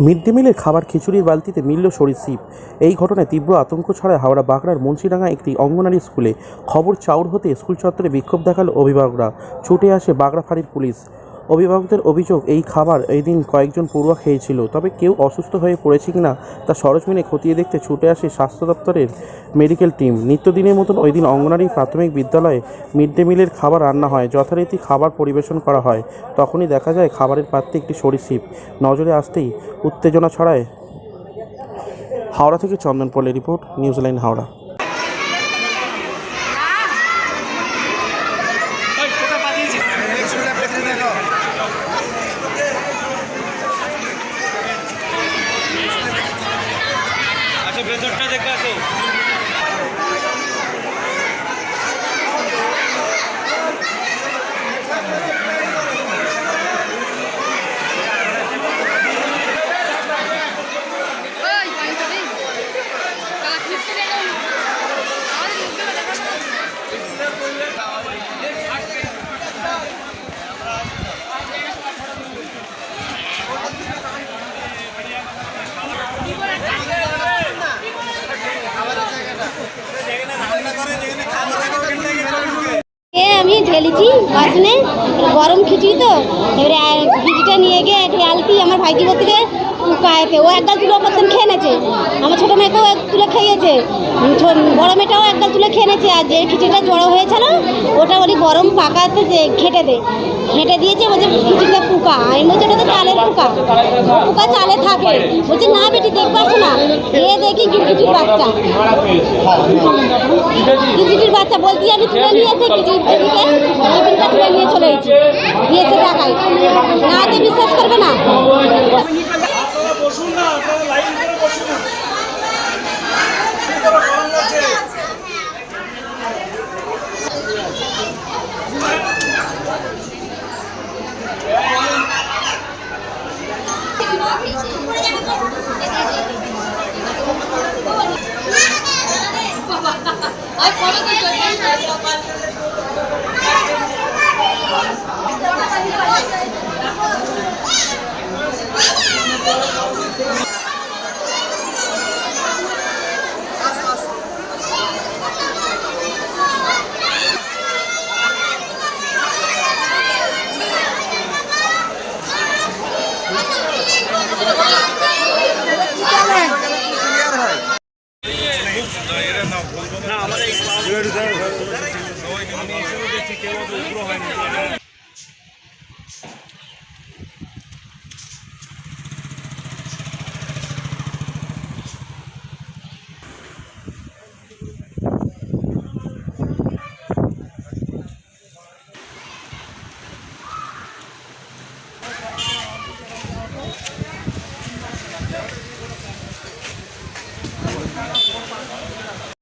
Mid day মিলের খাবার খিচুড়ির বালতিতে মিলল সরীসৃপ এই ঘটনায় তীব্র আতঙ্ক ছড়ায় হাওড়া বাঁকড়ার মুন্সিডাঙ্গা একটি অঙ্গনারী স্কুলে খবর চাউর হতে স্কুল চত্বরে বিক্ষোভ দেখাল অভিভাবকরা। ছুটে আসে বাগড়া ফাঁড়ির পুলিশ। অভিভাবকদের অভিযোগ, এই খাবার এই দিন কয়েকজন পড়ুয়া খেয়েছিল। তবে কেউ অসুস্থ হয়ে পড়েছে কিনা তা সরজমিনে খতিয়ে দেখতে ছুটে আসে স্বাস্থ্য দপ্তরের মেডিকেল টিম। নিত্যদিনের মতন ওই দিন অঙ্গনারী প্রাথমিক বিদ্যালয়ে মিড ডে মিলের খাবার রান্না হয়, যথারীতি খাবার পরিবেশন করা হয়। তখনই দেখা যায় খাবারের পাত্রে একটি সরীসৃপ। নজরে আসতেই উত্তেজনা ছড়ায় হাওড়া থেকে চন্দন পলের রিপোর্ট নিউজিল্যান্ড হাওড়া। আচ্ছা ভেতরটা দেখে আসো ওই পানি খাবি কালা খিস্তে রে আমাদের মুখে দেখা এ আমি ঢেলেছি বাসনে গরম খিচুড়ি তো, এবারে খিচুড়িটা নিয়ে গিয়ে ঢেলতি আমার ভাইজি থেকে পায়েতে। ও একদম তুলো প্রথম খেয়ে নেছে আমার ছোটো মেয়েকেও এক তুলে খেয়েছে। বড় মেয়েটাও একগাল তুলে খেয়ে নেছে আর যে খিচুড়িটা জড়ো হয়েছিল ওটা বলি গরম পাকাতে যে খেটে দে, ঘেটে দিয়েছে, বলছে খিচুড়িটা পোকা আমি বলছি ওটা তো চালের পোকা ও পোকা চালে থাকে, বলছে না বেটি দেখবে আসো না এ দেখি গিরগিটির বাচ্চা। গিরগিটির বাচ্চা বলছি আমি তুলে নিয়ে এসে কিছু এদিকে টিফিনটা তুলে নিয়ে চলে এসেছি, নিয়ে টাকায় না তো বিশ্বাস করবে না বসুন না আপনারা লাইন করে বসুন কি করে গরম লাগছে আর ফটো তো চলছে না আমাদের